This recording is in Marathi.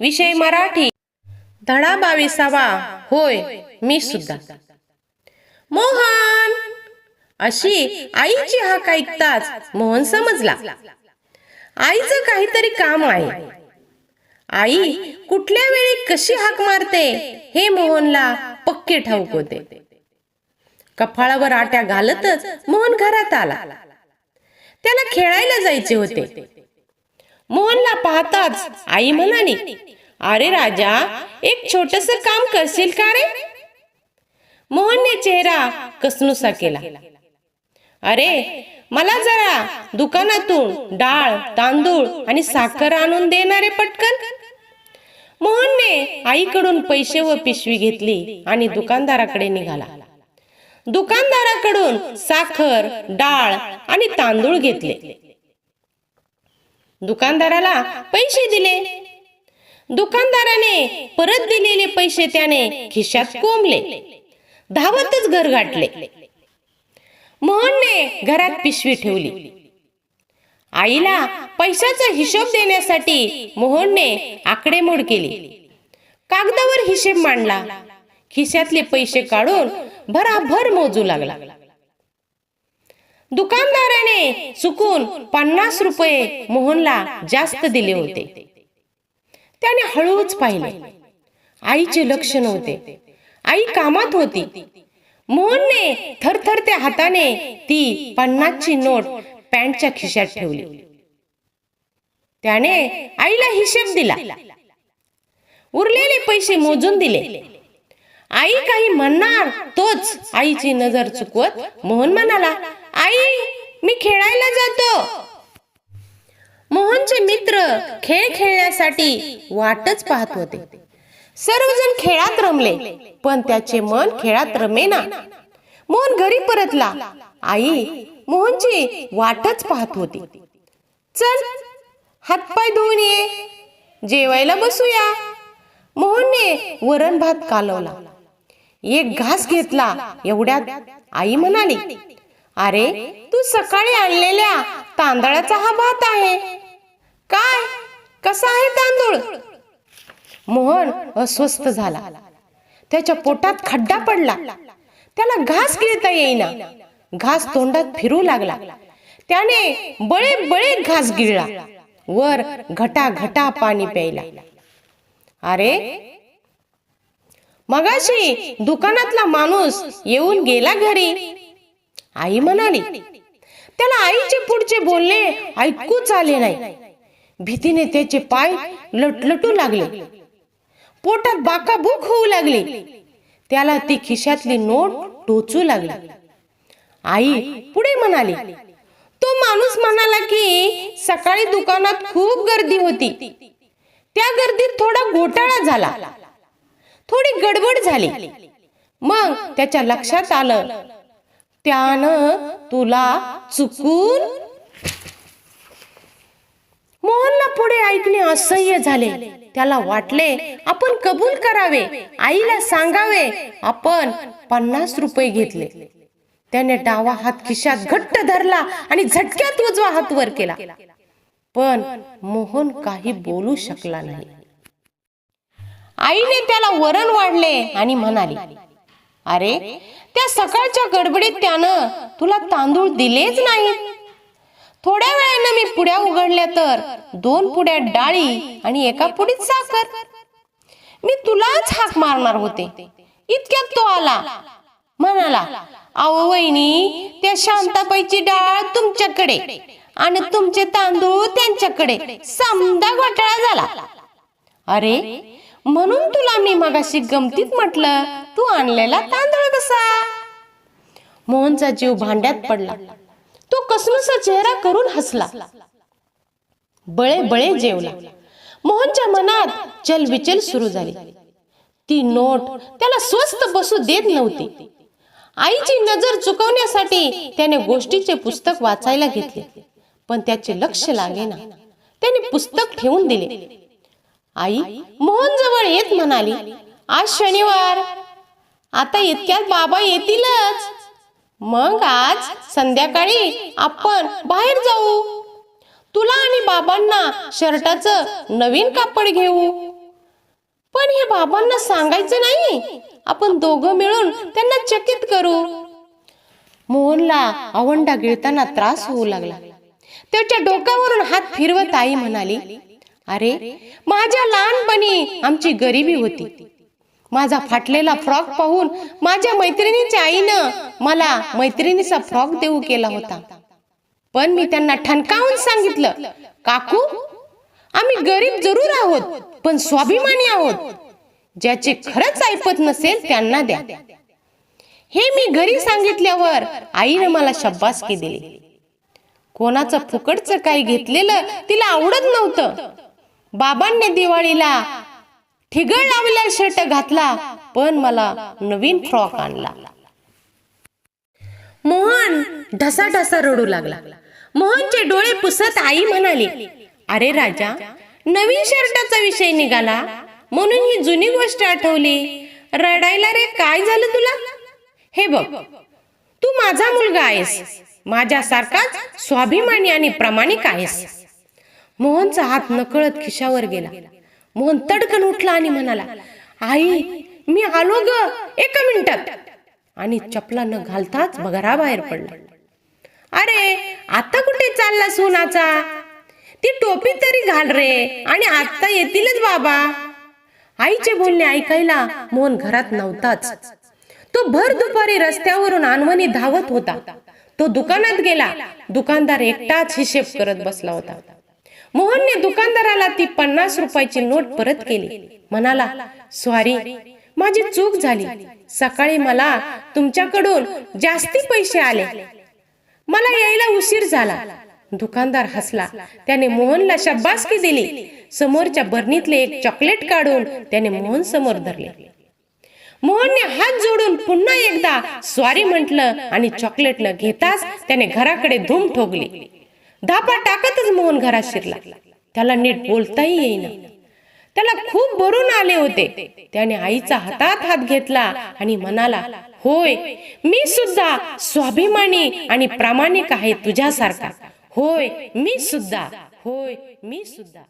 विषय मराठी. धडा बावीसावा. होय मी सुद्धा. मोहन! अशी आईची हाक ऐकताच मोहन समजला. आईचं काहीतरी काम आहे. आई कुठल्या वेळी कशी हाक मारते हे मोहनला पक्के ठाऊक होते. कफाळावर आट्या घालतच मोहन घरात आला. त्याला खेळायला जायचे होते. मोहनला पाहताच आई म्हणाली अरे राजा एक छोटस काम करशील का रे? मोहनने चेहरा कसनुसा केला. अरे मला जरा दुकानातून डाळ तांदूळ आणि साखर आणून देणारे पटकन. मोहनने आईकडून पैसे व पिशवी घेतली आणि दुकानदाराकडे निघाला. दुकानदाराकडून साखर डाळ आणि तांदूळ घेतले. दुकानदाराला पैसे दिले. दुकानदाराने परत दिलेले पैसे त्याने खिशात कोंबले. धावतच घर गाठले. मोहनने घरात पिशवी ठेवली. आईला पैशाचा हिशोब देण्यासाठी मोहनने आकडेमोड केली. कागदावर हिशेब मांडला. खिशातले पैसे काढून भराभर मोजू लागला. दुकानदाराने चुकून पन्नास रुपये मोहनला जास्त दिले होते. त्याने हळूच पाहिले. आईचे लक्ष नव्हते. आई कामात होती. मोहनने थरथरत्या हाताने ती पन्नासची नोट पॅन्टच्या खिशात ठेवली. त्याने आईला हिशेब दिला. उरलेले पैसे मोजून दिले. आई काही म्हणणार तोच आईची नजर चुकवत मोहन म्हणाला आई मी खेळायला जातो. मोहनचे मित्र खेळ खेळण्यासाठी वाटच पाहत होते. सर्वजण खेळात रमले पण त्याचे मन खेळात रमेना. मोहन घरी परतला. आई मोहनची वाटच पाहत होती. चल हातपाय धुवून ये. जेवायला बसूया. मोहनने वरण भात कालवला. एक घास घेतला एवढ्यात आई म्हणाली अरे तू सकाळी आणलेल्या तांदळाचा हा भात आहे. काय? कसा आहे तांदूळ? मोहन अस्वस्थ झाला. त्याच्या पोटात खड्डा पडला. त्याला घास गिळता येईना. घास तोंडात फिरू लागला. त्याने बळे बळे घास गिळला. वर घटा घटा पाणी प्यायला. अरे मगाशी दुकानातला माणूस येऊन गेला घरी. आई म्हणाली त्याला आईचे पुढचे बोलणे ऐकूच आले नाही. भीतीने त्याचे पाय लटलटू लागले. पोटात बाकाबूक होऊ लागली. त्याला ती खिशातली नोट टोचू लागली. आई पुढे म्हणाली तो माणूस म्हणाला की सकाळी दुकानात खूप गर्दी होती. त्या गर्दीत थोडा घोटाळा झाला. थोडी गडबड झाली. मग त्याच्या लक्षात आलं त्यानं तुला चुकून मोहनला पुढे ऐकणे असह्य झाले. त्याला वाटले आपण कबूल करावे आईला सांगावे आपण पन्नास रुपये घेतले. त्याने डावा हात खिशात घट्ट धरला आणि झटक्यात उजवा हात वर केला. पण मोहन काही बोलू शकला नाही. आईने त्याला वरण वाढले आणि म्हणाली अरे त्या सकाळच्या गडबडीत त्यानं तुला तांदूळ दिलेच नाहीत थोड्या वेळानं मी पुड्या उघडल्या तर दोन पुड्या डाळी आणि एका पुडीत साखर. मी तुलाच हाक मारणार होते. इतक्यात तो आला. म्हणाला अहो वहिनी त्या शांताबाईची डाळ तुमच्याकडे आणि तुमचे तांदूळ त्यांच्याकडे. समदा घोटाळा झाला. अरे म्हणून तुला मी मगाशी गमतीत म्हटलं तू आणलेला तांदूळ कसा? मोहनचा जीव भांड्यात पडला. तो कसनुसा चेहरा करून हसला. बळे बळे जेवला. मोहनच्या मनात चलविचल सुरू झाली. ती नोट त्याला स्वस्त बसू देत नव्हती. आईची नजर चुकवण्यासाठी त्याने गोष्टीचे पुस्तक वाचायला घेतले पण त्याचे लक्ष लागेना. त्याने पुस्तक ठेवून दिले. आई मोहन जवळ येत म्हणाली आज शनिवार. आता इतक्यात बाबा येतीलच. मग आज संध्याकाळी आपण बाहेर जाऊ. तुला आणि बाबांना शर्टाचं नवीन कापड घेऊ. पण हे बाबांना सांगायचं नाही. आपण दोघं मिळून त्यांना चकित करू. मोहनला आवंडा गिळताना त्रास होऊ लागला. त्याच्या डोक्यावरून हात फिरवत आई म्हणाली अरे माझ्या लहानपणी आमची गरिबी होती. माझा फाटलेला फ्रॉक पाहून माझ्या मैत्रिणीच्या आईनं मला मैत्रिणीचा फ्रॉक देऊ केला होता. पण मी त्यांना ठणकावून सांगितलं काकू आम्ही गरीब जरूर आहोत पण स्वाभिमानी आहोत. ज्याचे खरंच ऐपत नसेल त्यांना द्या. हे मी घरी सांगितल्यावर आईने मला शब्बासकी दिली. कोणाचं फुकटचं काही घेतलेलं तिला आवडत नव्हतं. बाबांनी दिवाळीला ठिगळ लावलेला शर्ट घातला पण मला नवीन फ्रॉक आणला. मोहन ढसा ढसा रडू लागला. मोहनचे डोळे पुसत आई म्हणाली अरे राजा नवीन शर्टाचा विषय निघाला. म्हणून ही जुनी गोष्ट आठवली. रडायला रे काय झालं तुला? हे बघ तू माझा मुलगा आहेस. माझ्यासारखाच स्वाभिमानी आणि प्रामाणिक आहेस. मोहनचा हात नकळत खिशावर गेला. मोहन तडकन उठला आणि म्हणाला आई मी आलो ग एका मिनिटात. आणि चपला न घालताच घराबाहेर पडला. अरे आता कुठे चालला सोनाचा? ती टोपी तरी घाल रे आणि आता येतीलच बाबा. आईचे बोलणे ऐकायला मोहन घरात नव्हताच. तो भर दुपारी रस्त्यावरून अनवणी धावत होता. तो दुकानात गेला. दुकानदार एकटाच हिशेब करत बसला होता. मोहनने दुकानदाराला ती पन्नास रुपयाची नोट परत केली. म्हणाला स्वारी माझी चूक झाली. सकाळी मला तुमच्याकडून जास्ती पैसे आले. मला यायला उशीर झाला. दुकानदार हसला. त्याने मोहनला शब्बासकी दिली. समोरच्या बरणीतले एक चॉकलेट काढून त्याने मोहन समोर धरले. मोहनने हात जोडून पुन्हा एकदा स्वारी म्हटलं आणि चॉकलेटनं घेताच त्याने घराकडे धूम ठोकली. धापा टाकतच मोहन घरात शिरला. त्याला नीट बोलताही येईना. त्याला खूप भरून आले होते. त्याने आईचा हातात हात घेतला आणि म्हणाला होय मी सुद्धा स्वाभिमानी आणि प्रामाणिक आहे तुझ्यासारखा. होय मी सुद्धा. होय मी सुद्धा.